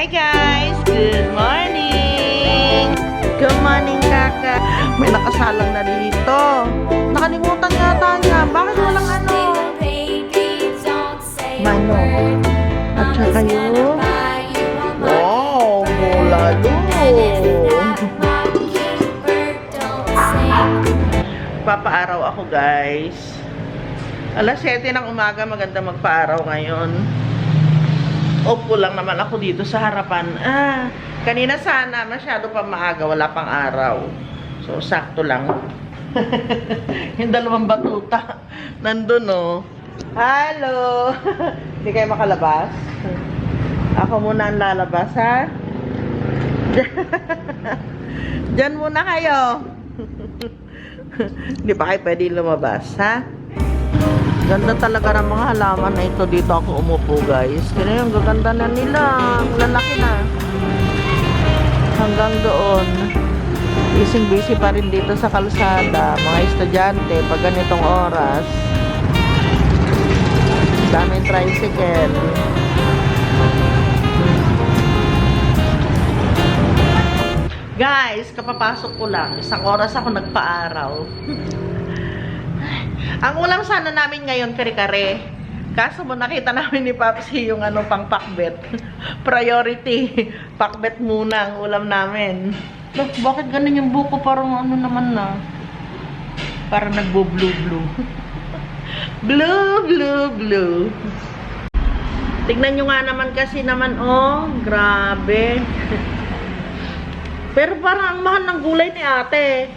Hi guys! Good morning! Good morning, kaka! May nakasalang na dito. Nakalimutan yata niya. Bakit walang ano? Manok. At saka yung... Wow! Bulalo! Papaaraw ako guys. Alas 7 ng umaga, maganda magpaaraw ngayon. Opo lang naman ako dito sa harapan. Ah, kanina sana masyado pa maaga, wala pang araw. So, sakto lang. yung dalawang batuta. Nandun, oh. Hello! Hindi kayo makalabas? Ako muna ang lalabas, ha? Diyan muna kayo. Hindi pa kayo pwede lumabas, ha? Ganda talaga ng mga halaman na ito. Dito ako umupo, guys. Kaya yung gaganda na nila. Ang lalaki na. Hanggang doon. Busy-busy pa rin dito sa kalsada. Mga estudyante, pag ganitong oras. Daming tricycle. Guys, kapapasok ko lang. Isang oras ako nagpaaraw. Ang ulam sana namin ngayon, kare-kare. Kaso mo nakita namin ni Papsi yung ano pang pakbet. Priority. Pakbet muna ang ulam namin. Look, bakit ganun yung buko parang ano naman na? Parang nagbo-blue-blue. blue, blue, blue. Tignan nyo nga naman kasi naman, oh, grabe. Pero parang ang mahal ng gulay ni ate.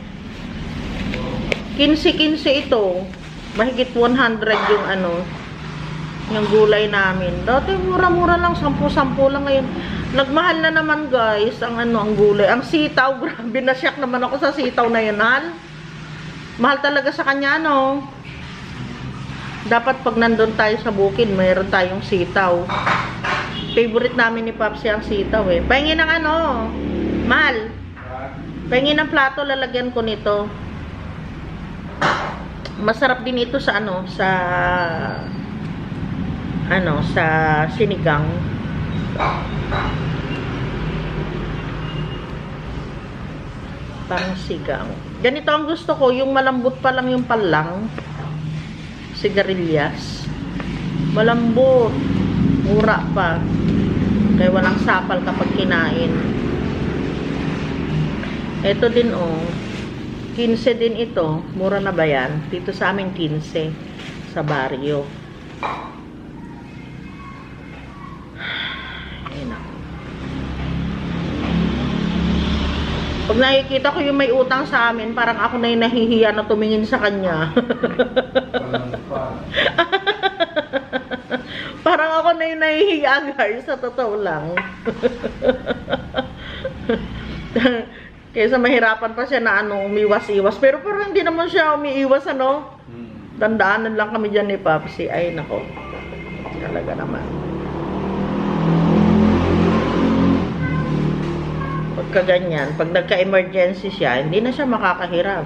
15-15 ito. Mahigit 100 yung ano, yung gulay namin. Dati mura-mura lang, 10-10 lang ngayon. Nagmahal na naman guys, ang ano, ang gulay. Ang sitaw, grabe na shock naman ako sa sitaw na yun, hal. Mahal talaga sa kanya, no? Dapat pag nandun tayo sa bukid, mayroon tayong sitaw. Favorite namin ni Papsi ang sitaw eh. Pahingin ng ano, Mal. Pahingin ng plato, lalagyan ko nito. Masarap din ito sa ano, sa ano, sa sinigang. Parang sigang. Ganito ang gusto ko, yung malambot pa lang yung palang. Sigarilyas. Malambot. Mura pa. Kaya walang sapal kapag kinain. Ito din oh. 15 din ito. Mura na ba yan? Dito sa amin 15. Sa baryo. Ayun ako. Pag nakikita ko yung may utang sa amin, parang ako na yung nahihiya na tumingin sa kanya. parang ako na yung nahihiya guys, sa totoo lang. Kaysa mahirapan pa siya na ano, umiwas-iwas. Pero parang hindi naman siya umiiwas, ano? Tandaanan lang kami dyan ni Papsi. Ay, nako. Talaga naman. Pagka ganyan, pag nagka-emergency siya, hindi na siya makakahiram.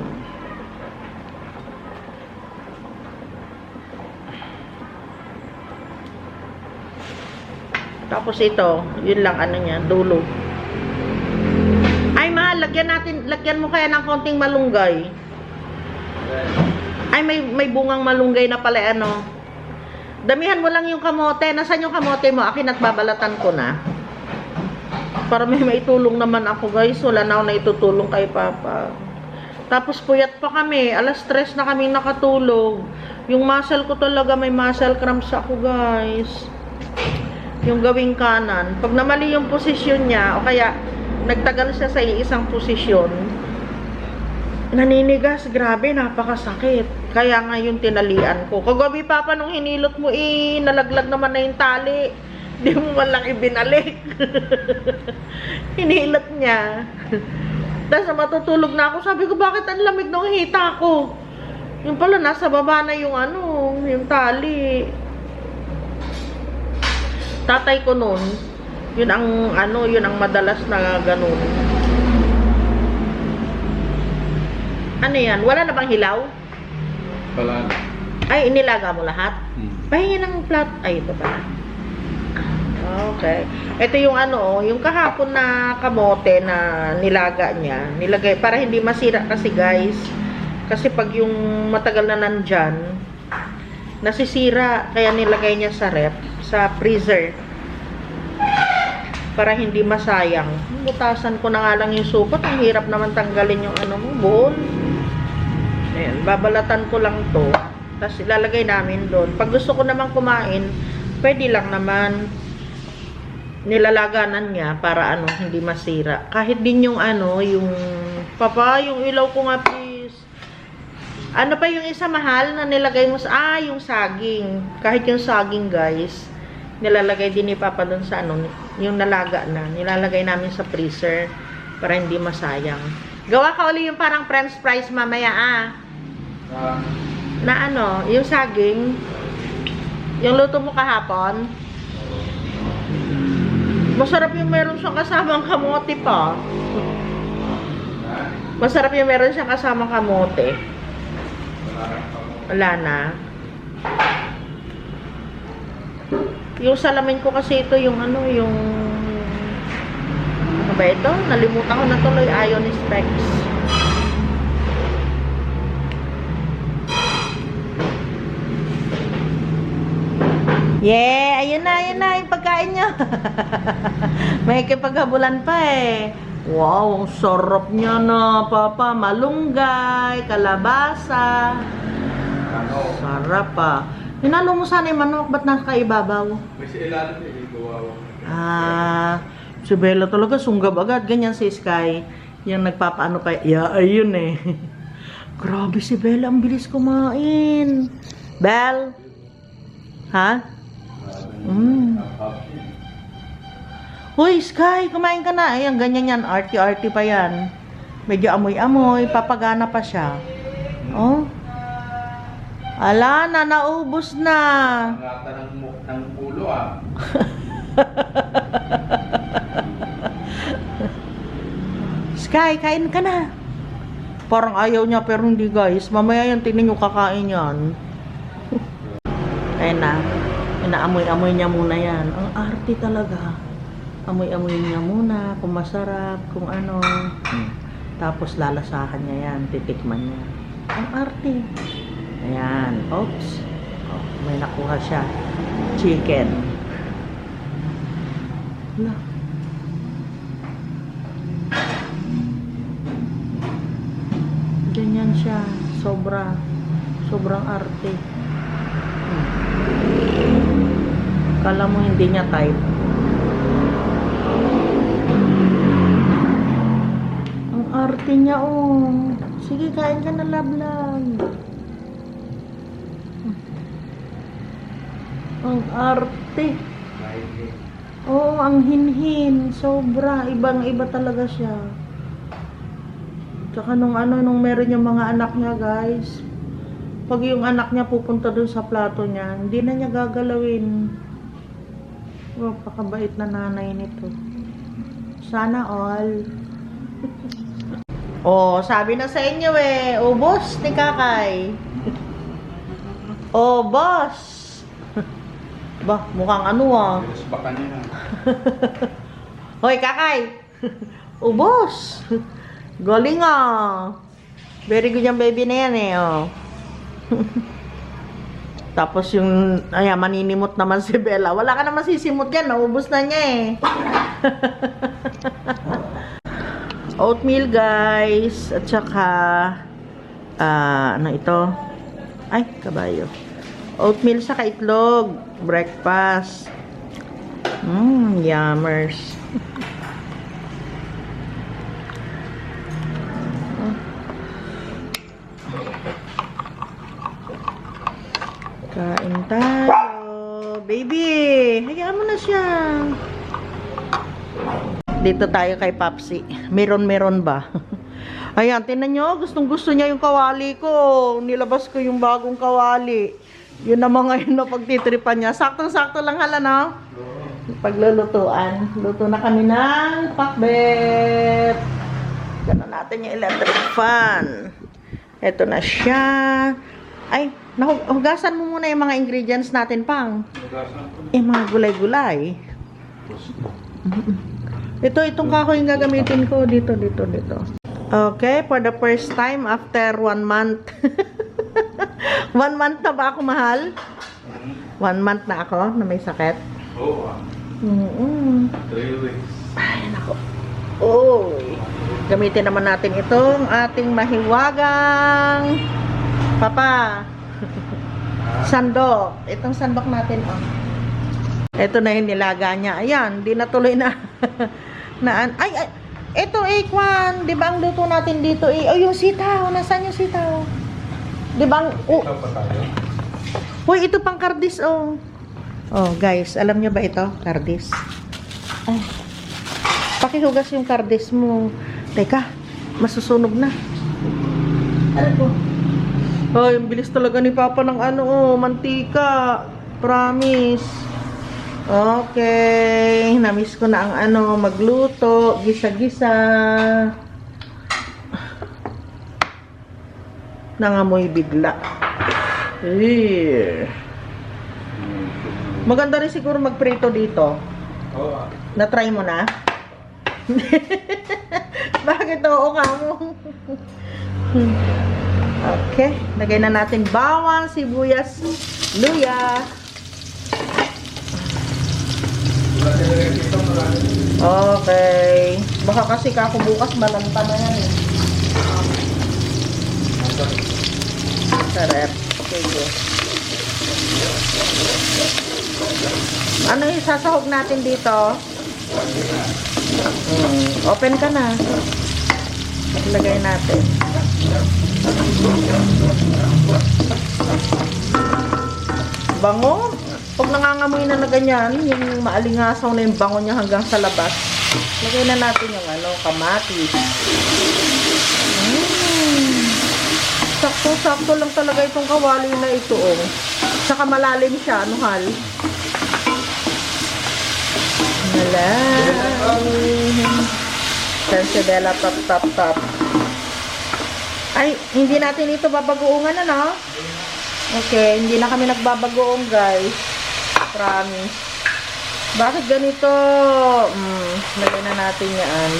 Tapos ito, yun lang ano niya, dulo. Lagyan mo kaya ng konting malunggay. Ay may may bungang malunggay na pala ano. Damihan mo lang yung kamote. Nasaan yung kamote mo? Akin at babalatan ko na. Para may maitulong naman ako guys. Wala na ako na itutulong kay Papa. Tapos puyat pa kami. Alas stress na kami nakatulog. Yung muscle ko talaga may muscle cramps ako guys. Yung gawing kanan. Pag namali yung posisyon niya o kaya nagtagal siya sa isang posisyon, naninigas, grabe, napakasakit. Kaya nga yung tinalian ko. Kagabi papa nung hinilot mo, eh, nalaglag naman na yung tali. Di mo man lang ibinalik. Hinilot niya. Tapos matutulog na ako, sabi ko, bakit ang lamig ng hita ko? Yung pala, nasa baba na yung ano, yung tali. Tatay ko noon, yun ang ano, yun ang madalas na ganun. Ano yan? Wala na bang hilaw? Wala na. Ay, inilaga mo lahat? Hmm. Pahingi ng plat. Ay, ito pala. Okay. Ito yung ano, yung kahapon na kamote na nilaga niya. Nilagay, para hindi masira kasi guys. Kasi pag yung matagal na nandyan, nasisira. Kaya nilagay niya sa rep, sa freezer. Para hindi masayang. Butasan ko na nga lang yung supot. Ang hirap naman tanggalin yung ano mo, bowl. Ayan, babalatan ko lang to. Tapos ilalagay namin doon. Pag gusto ko naman kumain, pwede lang naman nilalaganan niya para ano, hindi masira. Kahit din yung ano, yung papa, yung ilaw ko nga please. Ano pa yung isa mahal na nilagay mo sa, ah, yung saging. Kahit yung saging guys, nilalagay din ni Papa doon sa ano, yung nalaga na. Nilalagay namin sa freezer para hindi masayang. Gawa ka uli yung parang french fries mamaya ah. Ah, Na ano, yung saging, yung luto mo kahapon, masarap yung meron siyang kasamang kamote pa. Masarap yung meron siyang kasamang kamote. Wala na. Yung salamin ko kasi ito yung ano, yung ano ba ito? Nalimutan ko na tuloy ion specs. Yeah, ayun na, ayun na yung pagkain niya. May kipaghabulan pa eh. Wow, ang sarap niya na, papa. Malunggay, kalabasa. Sarap pa. Hinalo mo sana yung manok, ba't nakaibabaw? May si eh, gawawa. Ah, si Bella talaga sunggab agad. Ganyan si Sky. Yung nagpapaano kay... Yeah, ayun eh. Grabe si Bella, ang bilis kumain. Bell? Ha? Mm. Hoy, Sky, kumain ka na. Ayan, ganyan yan. Arty-arty pa yan. Medyo amoy-amoy. Papagana pa siya. Oh. Ala na, naubos na. Ang lata ng, ng ulo ah. Sky, kain ka na. Parang ayaw niya pero hindi guys. Mamaya yan, tingnan nyo kakain yan. Ayun na. Inaamoy-amoy niya muna yan. Ang arte talaga. Amoy-amoy niya muna kung masarap, kung ano. Tapos lalasahan niya yan, titikman niya. Ang arte. Ayan. Oops. Oh, may nakuha siya. Chicken. Wala. Ganyan siya. Sobra. Sobrang arte. Hmm. Kala mo hindi niya type. Ang arte niya, oh. Sige, kain ka na, lablag. Ang arte. Oo, ang hinhin. Sobra. Ibang-iba talaga siya. Tsaka nung ano, nung meron yung mga anak niya, guys. Pag yung anak niya pupunta dun sa plato niya, hindi na niya gagalawin. Oh, pakabait na nanay nito. Sana all. oh, sabi na sa inyo eh, ubos ni Kakay. oh, boss. Bah, mukhang ano ah. Bilis pa kanina. Hoy, kakay! Ubos! Galing ah! Very good yung baby na yan eh, oh. Tapos yung, ayan, maninimot naman si Bella. Wala ka naman sisimot yan, naubos na niya eh. Oatmeal, guys. At saka, ah, ano ito? Ay, kabayo. Oatmeal sa itlog. Breakfast. Mmm, yummers. Kain tayo. Baby, hayaan mo na siya. Dito tayo kay Papsi. Meron-meron ba? Ayan, tinan nyo. Gustong gusto niya yung kawali ko. Nilabas ko yung bagong kawali. Yun naman ngayon na pagtitripan niya. Saktong-sakto lang hala, no? Paglulutuan. Luto na kami ng pakbet. Gano'n natin yung electric fan. Ito na siya. Ay, nahugasan mo muna yung mga ingredients natin, pang. Nugasan ko. Yung mga gulay-gulay. Ito, itong kahoy yung gagamitin ko. Dito, dito, dito. Okay, for the first time after one month. one month na ba ako, mahal? One month na ako na may sakit. Oo ah. Mm-mm. Three weeks. Ay, nako. Oh. Gamitin naman natin itong ating mahiwagang papa. Sandok. Itong sandok natin, oh. Ito na yung nilaga niya. Ayan, di natuloy na. na ay, ay, ito eh, Kwan. Di ba ang luto natin dito eh? Oh, yung sitaw. Nasaan yung sitaw? Di ba. Oh, Ito pang kardis, oh. Oh, guys, alam nyo ba ito? Kardis. Ay. Pakihugas yung kardis mo. Teka, masusunog na. Ano po? Ay, ang bilis talaga ni Papa ng ano, oh, mantika. Promise. Okay, namiss ko na ang ano, magluto, gisa-gisa. Nangamoy bigla. Eh. Maganda rin siguro magprito dito. Oo. Na-try mo na? Bakit oo ka mo? okay. Lagay na natin bawang, sibuyas, luya. Okay. Baka kasi kako bukas malanta na yan eh. Sarap. Sige. Ano yung sasahog natin dito? Mm, open ka na. Lagay natin. Bango. Pag nangangamoy na na ganyan, yung maalingasaw na yung bango niya hanggang sa labas, lagay na natin yung ano, kamatis. Mm. Sakto-sakto lang talaga itong kawali na ito, oh. Saka malalim siya, ano hal? Malalim. Sansebella tap tap tap. Ay, hindi natin ito babagoongan, ano? Okay, hindi na kami nagbabagoong, guys. Promise. Bakit ganito? Hmm, lagay na natin yan.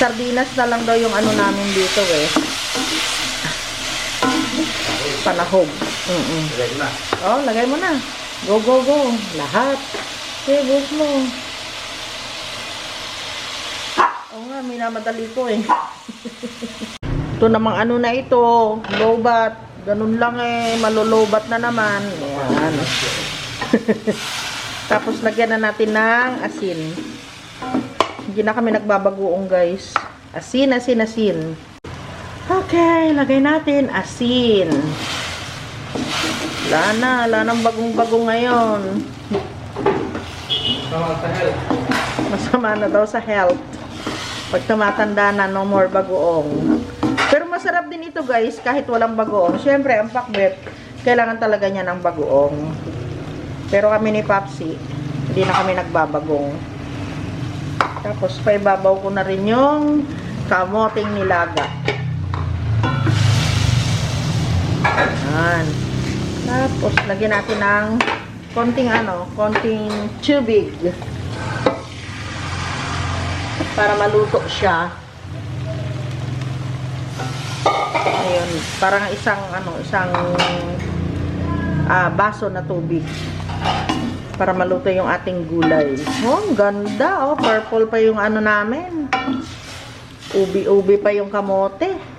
Sardinas na lang daw yung ano namin dito, eh. Panahog. Mm -mm. Ready na. Oh, lagay mo na. Go, go, go. Lahat. Okay, bus mo. Oo nga, minamadali ko eh. ito namang ano na ito. Lobat. Ganun lang eh. Malolobat na naman. Ayan. Tapos lagyan na natin ng asin. Hindi na kami nagbabagoong guys. Asin, asin, asin. Okay, lagay natin asin. Wala na, wala nang bagong-bagong ngayon. Tama sa health. Masama na daw sa health. Pag tumatanda na, no more bagoong. Pero masarap din ito guys, kahit walang bagoong. Siyempre, ang pakbet, kailangan talaga niya ng bagoong. Pero kami ni Papsi, hindi na kami nagbabagong. Tapos, paibabaw ko na rin yung kamoting nilaga. Ayan. Tapos, lagyan natin ng konting ano, konting tubig. Para maluto siya. Ayun, parang isang ano, isang ah, baso na tubig. Para maluto yung ating gulay. Oh, ganda. Oh, purple pa yung ano namin. Ubi-ubi pa yung kamote.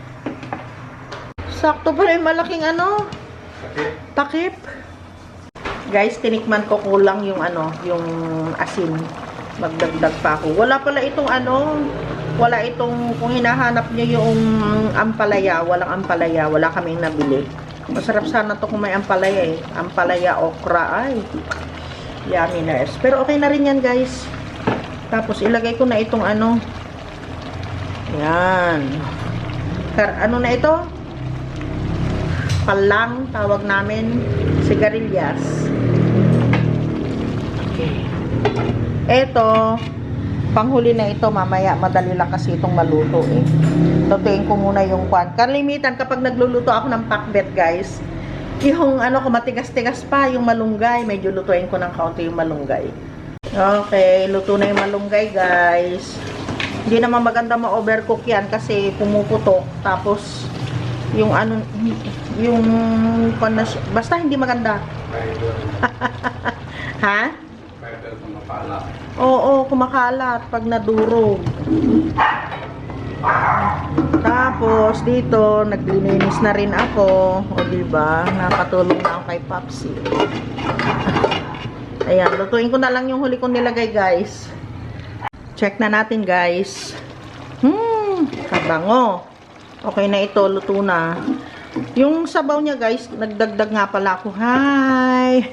Sakto pa rin malaking ano, takip. Guys, tinikman ko kulang yung ano, yung asin. Magdagdag pa ako. Wala pala itong ano, wala itong, kung hinahanap niyo yung ampalaya, walang ampalaya, wala kaming nabili. Masarap sana to kung may ampalaya eh. Ampalaya, okra, ay. Yumminess. Pero okay na rin yan guys. Tapos ilagay ko na itong ano. Yan. Kar ano na ito? Palang, tawag namin. Sigarilyas. Okay. Ito, panghuli na ito mamaya. Madali lang kasi itong maluto eh. Lutuin ko muna yung kwan. Kalimitan kapag nagluluto ako ng pakbet guys, Yung ano ko, matigas-tigas pa, yung malunggay. Medyo lutuin ko ng kaunti yung malunggay. Okay, luto na yung malunggay, guys. Hindi naman maganda ma-overcook yan kasi pumuputok. Tapos, yung ano, yung, basta hindi maganda. Ha? Oo, kumakalat pag nadurog. Tapos dito naglilinis na rin ako, o di ba? Napatulong na ako kay Papsi. Ayan, lutuin ko na lang yung huli kong nilagay, guys. Check na natin, guys. Hmm, kabango. Okay na ito, luto na. Yung sabaw niya, guys, nagdagdag nga pala ako. Hi!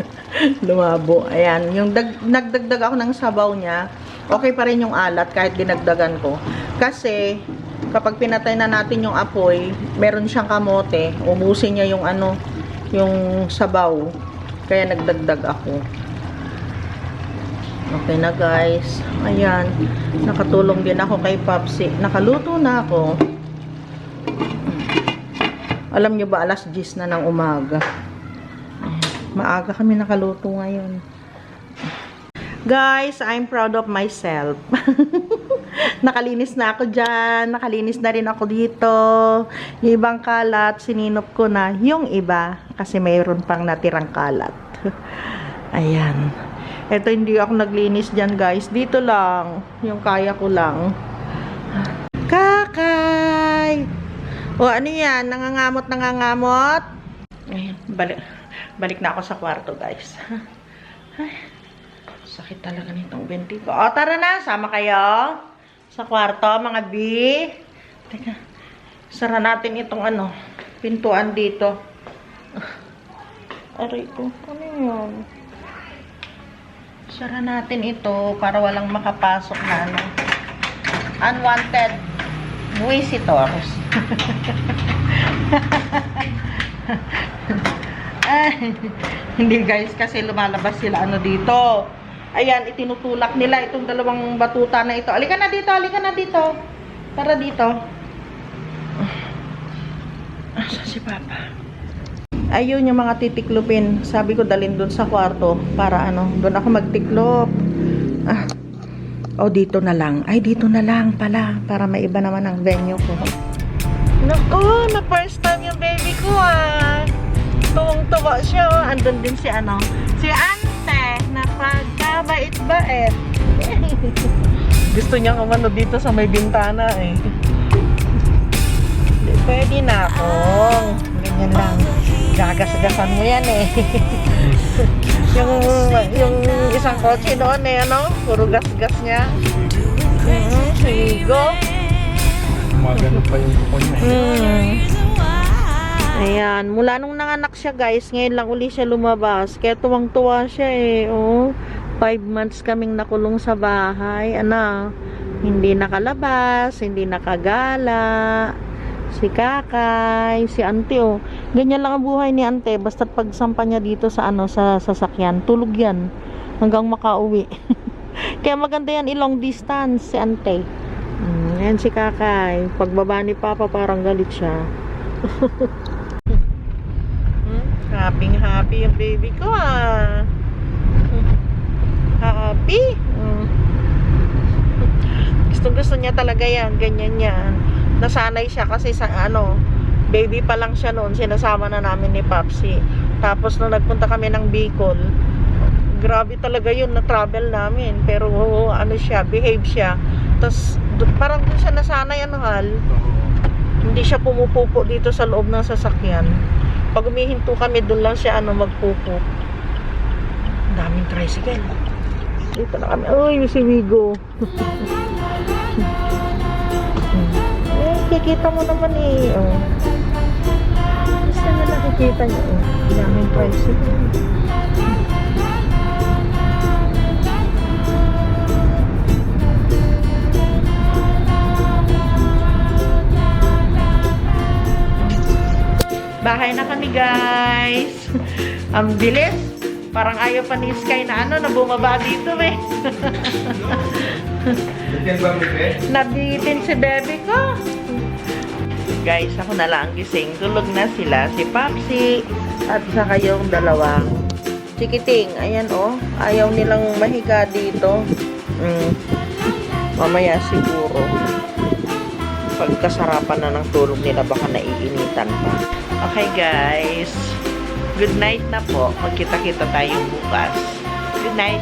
Lumabo. Ayan, yung dag, nagdagdag ako ng sabaw niya, okay pa rin yung alat kahit dinagdagan ko. Kasi, kapag pinatay na natin yung apoy, meron siyang kamote, ubusin niya yung ano, yung sabaw. Kaya nagdagdag ako. Okay na guys. Ayan. Nakatulong din ako kay Papsi. Nakaluto na ako. Alam nyo ba, alas 10 na ng umaga. Maaga kami nakaluto ngayon. Guys, I'm proud of myself. Nakalinis na ako dyan. Nakalinis na rin ako dito. Yung ibang kalat, sininop ko na yung iba. Kasi mayroon pang natirang kalat. Ayan. Ito hindi ako naglinis dyan guys. Dito lang. Yung kaya ko lang. O ano yan? Nangangamot, nangangamot? Ayan, balik, balik na ako sa kwarto guys. Ay, sakit talaga nitong binti ko. O tara na, sama kayo. Sa kwarto, mga B. Teka, sara natin itong ano, pintuan dito. Aray ko, ano yun? Sara natin ito para walang makapasok na ano. Unwanted visitors. Ay, hindi guys, kasi lumalabas sila ano dito. Ayan, itinutulak nila itong dalawang batuta na ito. Alika na dito, alika na dito. Tara dito. Asa si Papa? Ayun yung mga titiklopin. Sabi ko dalhin doon sa kwarto para ano, doon ako magtiklop. Ah. Oh, dito na lang. Ay, dito na lang pala para maiba naman ang venue ko. Naku, na first time yung baby ko ah. Tuwang-tuwa siya oh. Andun din si ano, si Ante na pagkabait-bait. Gusto niya umano dito sa may bintana eh. Hindi, Pwede na ako. Ganyan lang. Gagas-gasan mo yan eh. yung, yung isang kotse doon eh, ano? Puro gas-gas niya. Mm, sigo. Magano pa yung kuko niya. Mm. Ayan, mula nung nanganak siya guys, ngayon lang uli siya lumabas. Kaya tuwang-tuwa siya eh. Oh, five months kaming nakulong sa bahay. Ano, hindi nakalabas, hindi nakagala. Si Kakay, si Ante oh. Ganyan lang ang buhay ni Ante. Basta pagsampa niya dito sa ano sa sasakyan, tulog yan hanggang makauwi. Kaya maganda yan i-long distance si Ante. Mm, yan si Kakay. Pagbaba ni Papa parang galit siya. Hmm, happy happy yung baby ko ah. Happy. Hmm. Gusto gusto niya talaga yan, ganyan yan. Nasanay siya kasi sa ano, baby pa lang siya noon, sinasama na namin ni Papsi. Tapos nung nagpunta kami ng Bicol, grabe talaga yun na travel namin. Pero ano siya, behave siya. Tapos parang doon siya nasanay ano hal hindi siya pumupupo dito sa loob ng sasakyan. Pag umihinto kami, doon lang siya ano, magpupo. Ang daming tricycle. Dito na kami. Uy, si Wigo. eh, kikita mo naman eh. Oh. Nakikita niyo. Oh. Daming tricycle. Bahay na kami, guys. Ang bilis. Parang ayaw pa ni Sky na ano, na bumaba dito, eh. Nabitin si bebe ko. Guys, ako na lang gising. Tulog na sila. Si Papsi at saka yung dalawang chikiting. Ayan oh. Ayaw nilang mahiga dito. Mm. Mamaya siguro. Pagkasarapan na ng tulog nila, baka naiinitan pa. Okay guys. Good night na po. Magkita-kita tayo bukas. Good night.